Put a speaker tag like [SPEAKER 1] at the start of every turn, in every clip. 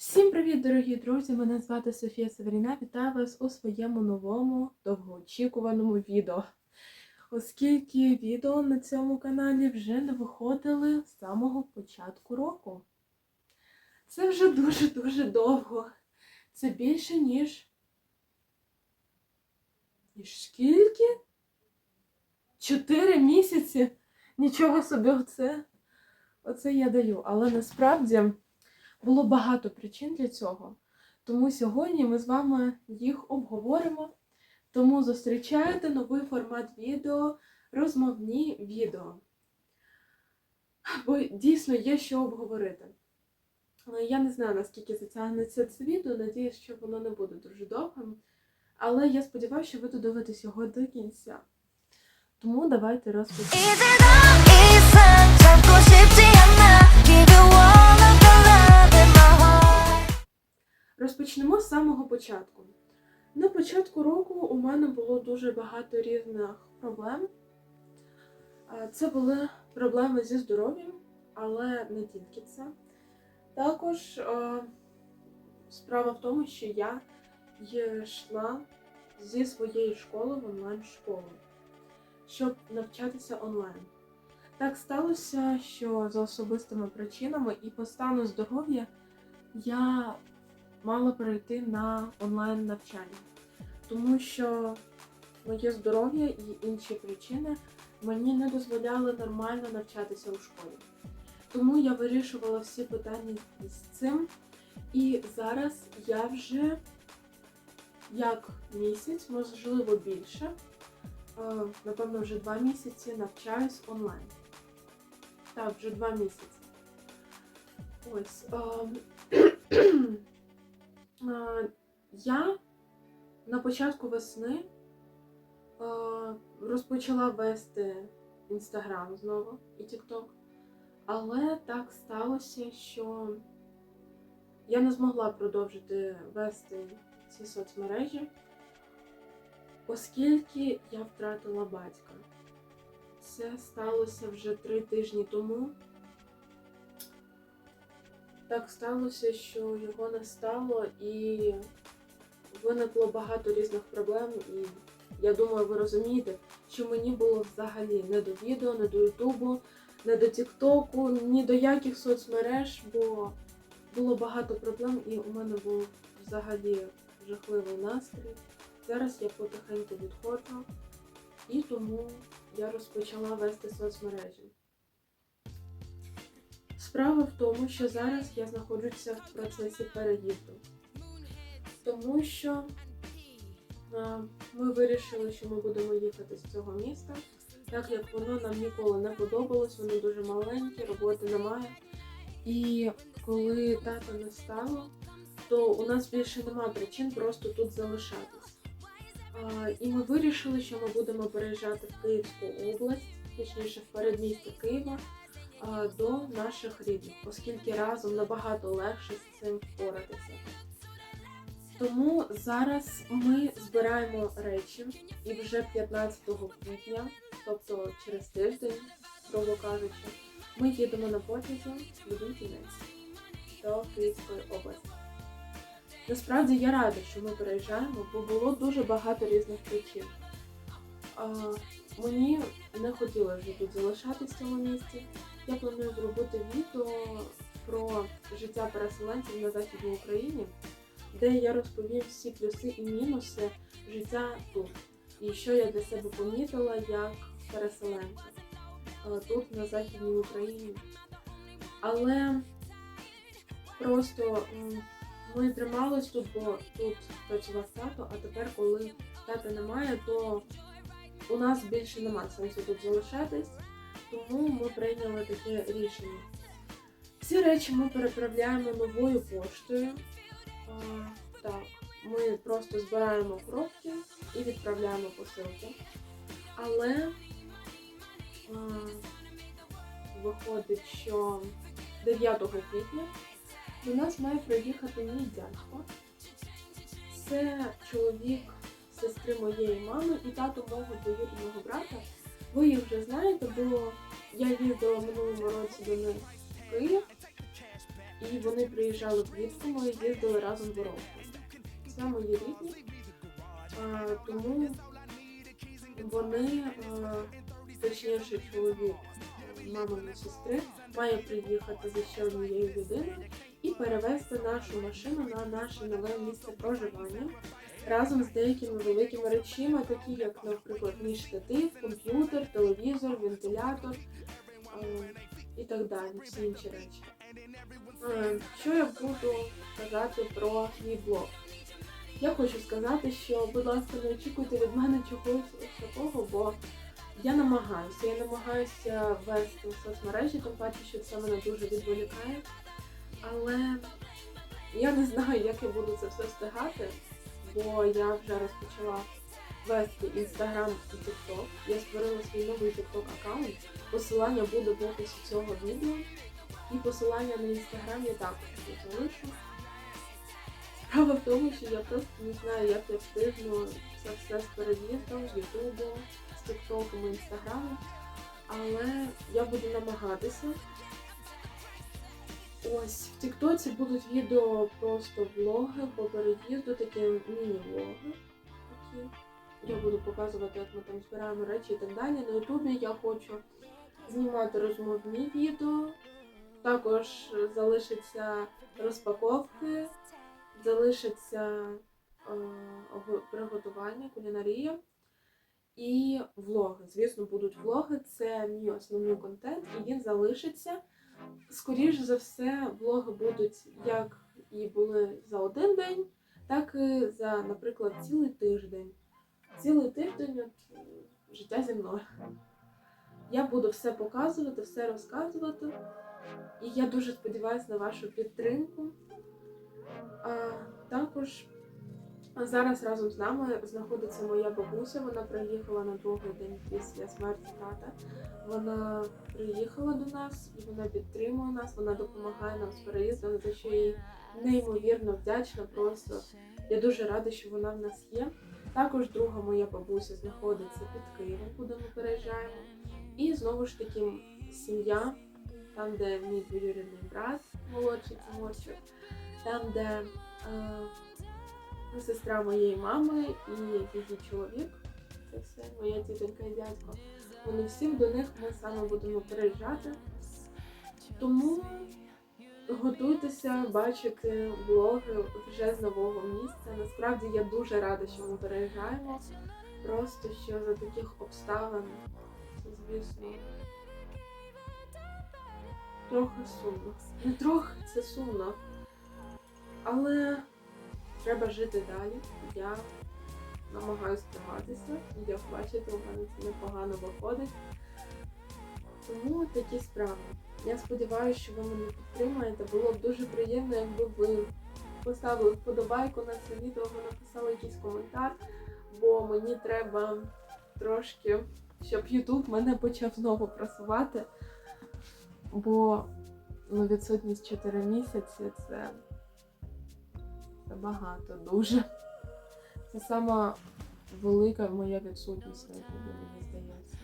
[SPEAKER 1] Всім привіт, дорогі друзі! Мене звати Софія Северіна. Вітаю вас у своєму новому довгоочікуваному відео. Оскільки відео на цьому каналі вже не виходили з самого початку року. Це вже дуже-дуже довго. Це більше, ніж. Ніж скільки? Чотири місяці? Нічого собі, оце, оце я даю. Але насправді. Було багато причин для цього. Тому сьогодні ми з вами їх обговоримо. Тому зустрічайте новий формат відео, розмовні відео. Бо дійсно є що обговорити. Але я не знаю, наскільки затягнеться це відео, надіюсь, що воно не буде дуже довгим. Але я сподіваюся, що ви додивитесь його до кінця. Тому давайте розпочнемо. Самого початку. На початку року у мене було дуже багато різних проблем. Це були проблеми зі здоров'ям, але не тільки це. Також справа в тому, що я йшла зі своєї школи в онлайн-школу, щоб навчатися онлайн. Так сталося, що за особистими причинами і по стану здоров'я я мала перейти на онлайн навчання, тому що моє здоров'я і інші причини мені не дозволяли нормально навчатися у школі. Тому я вирішувала всі питання з цим. І зараз я вже як місяць, можливо більше, е, напевно, вже два місяці навчаюсь онлайн. Так, вже два місяці. Ось. ем, Я на початку весни розпочала вести інстаграм знову і Тікток. Але так сталося, що я не змогла продовжити вести ці соцмережі, оскільки я втратила батька. Це сталося вже три тижні тому. Так сталося, що його не стало, і виникло багато різних проблем. І я думаю, ви розумієте, що мені було взагалі не до відео, не до Ютубу, не до Тіктоку, ні до яких соцмереж, бо було багато проблем, і у мене був взагалі жахливий настрій. Зараз я потихеньку відходжу, і тому я розпочала вести соцмережі. Справа в тому, що зараз я знаходжуся в процесі переїзду. Тому що ми вирішили, що ми будемо їхати з цього міста, так як воно нам ніколи не подобалось, воно дуже маленьке, роботи немає. І коли тата не стало, то у нас більше немає причин просто тут залишатись. І ми вирішили, що ми будемо переїжджати в Київську область, точніше в передмістя Києва до наших рідних, оскільки разом набагато легше з цим впоратися. Тому зараз ми збираємо речі і вже 15 квітня, тобто через тиждень, грубо кажучи, ми їдемо на потязі в один кінець до Київської області. Насправді я рада, що ми переїжджаємо, бо було дуже багато різних причин. А, мені не хотілося вже тут залишатись в цьому місці. Я планую зробити відео про життя переселенців на Західній Україні, де я розповім всі плюси і мінуси життя тут. І що я для себе помітила як переселенка е, тут, на Західній Україні. Але просто ми тримались тут, бо тут працював тато, а тепер, коли тата немає, то у нас більше немає сенсу тут залишатись. Тому ми прийняли таке рішення. Всі речі ми переправляємо новою поштою. А, так, ми просто збираємо коробки і відправляємо посилки. Але а, виходить, що 9 квітня до нас має приїхати мій дядько. Це чоловік сестри моєї мами і тато мого двоюрідного брата. Ви їх вже знаєте, бо я їздила минулому році до них в Київ. І вони приїжджали влітку, ми їздили разом в Воронку. Це мої рідні. А, тому вони, а, точніше, чоловік маминої сестри, має приїхати за ще однією людиною і перевезти нашу машину на наше нове місце проживання разом з деякими великими речима, такі як, наприклад, мій штатив, комп'ютер, телевізор, вентилятор е, і так далі, всі інші речі. Е, Що я буду казати про мій блог? Я хочу сказати, що, будь ласка, не очікуйте від мене чогось такого, бо я намагаюся. Я намагаюся вести соцмережі, тим паче, що це мене дуже відволікає. Але я не знаю, як я буду це все встигати, бо я вже розпочала вести інстаграм і тікток. Я створила свій новий тікток аккаунт. Посилання буде в описі цього відео. І посилання на інстаграм я також тут залишу. Справа в тому, що я просто не знаю, як я встигну це все з переїздом, з Ютубом, з Тіктоком і Інстаграмом. Але я буду намагатися. Ось в Тіктоці будуть відео просто влоги по переїзду, такі міні-влоги. Я буду показувати, як ми там збираємо речі і так далі. На Ютубі я хочу знімати розмовні відео. Також залишаться розпаковки, залишиться е, приготування, кулінарія і влоги. Звісно, будуть влоги. Це мій основний контент, і він залишиться. Скоріше за все, влоги будуть як і були за один день, так і за, наприклад, цілий тиждень. Цілий тиждень от, життя зі мною. Я буду все показувати, все розказувати. І я дуже сподіваюся на вашу підтримку. А, також зараз разом з нами знаходиться моя бабуся. Вона приїхала на другий день після смерті тата. Вона приїхала до нас і вона підтримує нас, вона допомагає нам з переїздом, за що їй неймовірно вдячна. Просто я дуже рада, що вона в нас є. Також друга моя бабуся знаходиться під Києвом, куди ми переїжджаємо. І знову ж таки сім'я, там, де мій двоюрідний брат, молодший Тимурчик, там, де е, сестра моєї мами і її чоловік, це все, моя тітонька і дядько. Вони всім до них ми саме будемо переїжджати. Тому готуйтеся бачити влоги вже з нового місця. Насправді я дуже рада, що ми переїжджаємо. Просто що за таких обставин, звісно, трохи сумно. Не трохи, це сумно. Але треба жити далі. Я намагаюся триматися. Як бачите, у мене це непогано виходить. Тому такі справи. Я сподіваюся, що ви мене підтримаєте. Було б дуже приємно, якби ви поставили вподобайку на це відео, ви написали якийсь коментар, бо мені треба трошки, щоб YouTube мене почав знову просувати. Бо ну, відсутність 4 місяці це багато дуже. Це сама велика моя відсутність на YouTube, мені здається.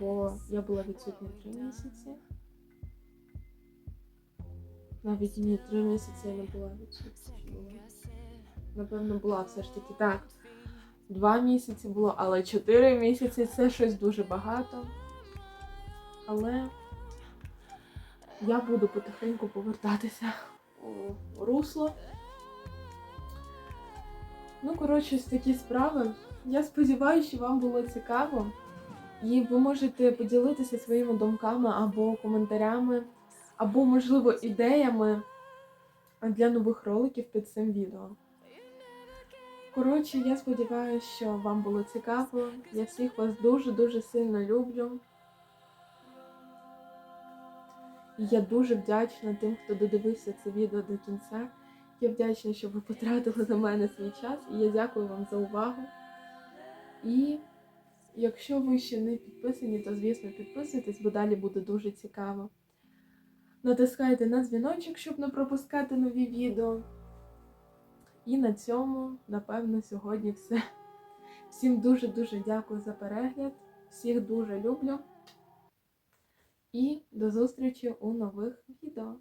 [SPEAKER 1] Бо я була відсутня 3 місяці. Навіть ні, 3 місяці я не була відсутня. Напевно, була все ж таки так. Два місяці було, але 4 місяці це щось дуже багато. Але я буду потихеньку повертатися у русло. Ну, коротше, ось такі справи. Я сподіваюся, що вам було цікаво. І ви можете поділитися своїми думками або коментарями, або, можливо, ідеями для нових роликів під цим відео. Коротше, я сподіваюся, що вам було цікаво. Я всіх вас дуже-дуже сильно люблю. І я дуже вдячна тим, хто додивився це відео до кінця. Я вдячна, що ви потратили на мене свій час, і я дякую вам за увагу. І якщо ви ще не підписані, то звісно підписуйтесь, бо далі буде дуже цікаво. Натискайте на дзвіночок, щоб не пропускати нові відео. І на цьому, напевно, сьогодні все. Всім дуже-дуже дякую за перегляд. Всіх дуже люблю. І до зустрічі у нових відео.